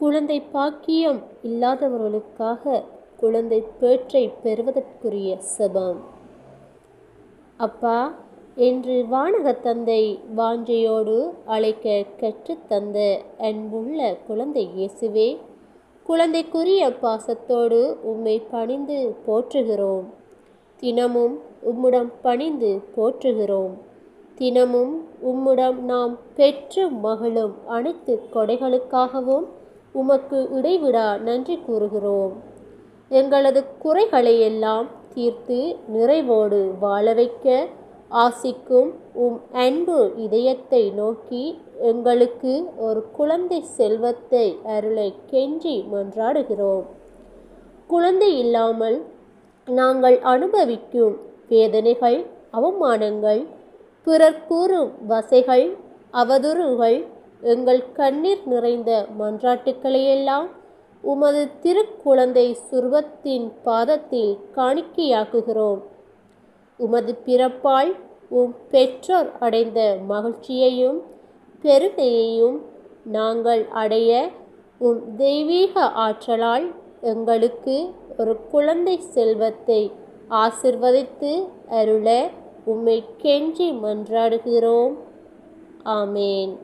குழந்தை பாக்கியம் இல்லாதவர்களுக்காக குழந்தை பேற்றை பெறுவதற்குரிய செபம். அப்பா என்று வானகத் தந்தை வாஞ்சையோடு அழைக்க கற்றுத்தந்த அன்புள்ள குழந்தை இயேசுவே குழந்தைக்குரிய பாசத்தோடு உம்மை பணிந்து போற்றுகிறோம். தினமும் உம்முடம் பணிந்து போற்றுகிறோம். தினமும் உம்முடம் நாம் பெற்று மகளும் அனைத்து கொடைகளுக்காகவும் உமக்கு இடைவிடா நன்றி கூறுகிறோம். எங்களது குறைகளை எல்லாம் தீர்த்து நிறைவோடு வாழ வைக்க ஆசிக்கும் உம் அன்பு இதயத்தை நோக்கி எங்களுக்கு ஒரு குழந்தை செல்வத்தை அருளை கெஞ்சி மன்றாடுகிறோம். குழந்தை இல்லாமல் நாங்கள் அனுபவிக்கும் வேதனைகள் அவமானங்கள் பிறர் கூறும் வசைகள் அவதூறுகள் எங்கள் கண்ணீர் நிறைந்த மன்றாட்டுக்களையெல்லாம் உமது திருக்குழந்தை சுருவத்தின் பாதத்தில் காணிக்கையாக்குகிறோம். உமது பிறப்பால் உம் பெற்றோர் அடைந்த மகிழ்ச்சியையும் பெருமையையும் நாங்கள் அடைய உம் தெய்வீக ஆற்றலால் எங்களுக்கு ஒரு குழந்தை செல்வத்தை ஆசிர்வதித்து அருள உம்மை கெஞ்சி மன்றாடுகிறோம். ஆமேன்.